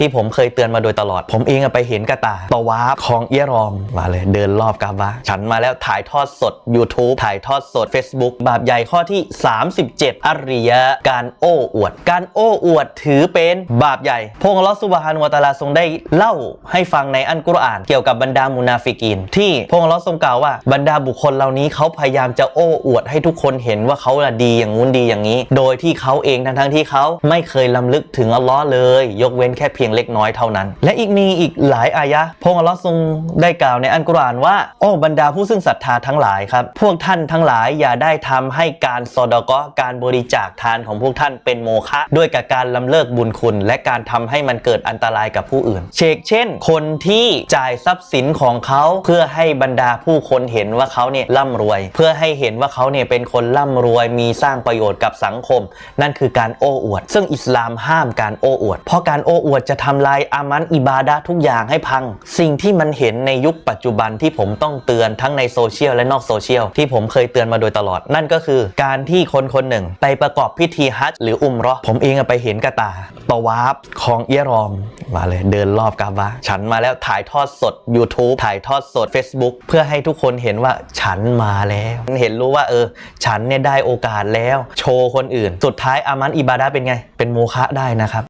ที่ผมเคยเตือนมาโดยตลอด ผมเองไปเห็นกระตาตะวาฟของเอียรอมมาเลย เดินรอบกาบะฉันมาแล้วถ่ายทอดสด YouTube ถ่ายทอดสด Facebook บาปใหญ่ข้อที่ 37 อริยะการโอ้อวด การโอ้อวดถือเป็นบาปใหญ่พงค์อัลอฮฺซุบฮานุวตาลาทรงได้เล่าให้ฟังในอันกุรอาน เกี่ยวกับบรรดามุนาฟิกีน ที่พงค์อัลอทรงกล่าวว่าบรรดาบุคคลเหล่านี้เขาพยายามจะโอ้อวดให้ทุกคนเห็นว่าเขาละดีอย่างงู้นดีอย่างนี้ โดยที่เขาเองทั้งทั้งๆที่เขาไม่เคยลำลึกถึงอัลลอฮ์เลย ยกเว้นแค่เพียงเล็กน้อยเท่านั้น และอีกมีอีกหลายอายะพงค์อัลลอฮ์ทรงได้กล่าวในอันกุรอานว่าโอ้บรรดาผู้ซึ่งศรัทธาทั้งหลายครับ พวกท่านทั้งหลายอย่าได้ทำให้การซอดกะการบริจาคทานของพวกท่านเป็นโมฆะด้วยกับการลำเลิกบุญคุณ และการทำให้มันเกิดอันตรายกับผู้อื่น เชกเช่น คนที่จ่ายทรัพย์สินของเขาเพื่อให้บรรดาผู้คนเห็นว่าเขาเนี่ยร่ำรวย เพื่อให้เห็นว่าเขาเนี่ยเป็นคนร่ำรวยมีสร้างประโยชน์กับสังคม นั่นคือการโอ้อวด ซึ่งอิสลามห้ามการโอ้อวด เพราะการโอ้อวดจะทำลายอามันอิบาดะทุกอย่างให้พัง สิ่งที่มันเห็นในยุคปัจจุบันที่ผมต้องเตือนทั้งในโซเชียลและนอกโซเชียลที่ผมเคยเตือนมาโดยตลอด นั่นก็คือการที่คนคนหนึ่งไปประกอบพิธีฮัจหรืออุมรอผมเองไปเห็นกระตาตะวาฟของเอียรอมมาเลยเดินรอบกาบะฉันมาแล้วถ่ายทอดสด YouTube ถ่ายทอดสด Facebook เพื่อให้ทุกคนเห็นว่าฉันมาแล้วเห็นรู้ว่าเออ ฉันเนี่ยได้โอกาสแล้ว โชว์คนอื่น สุดท้ายอามันอิบาดะเป็นไง เป็นโมฆะได้นะครับ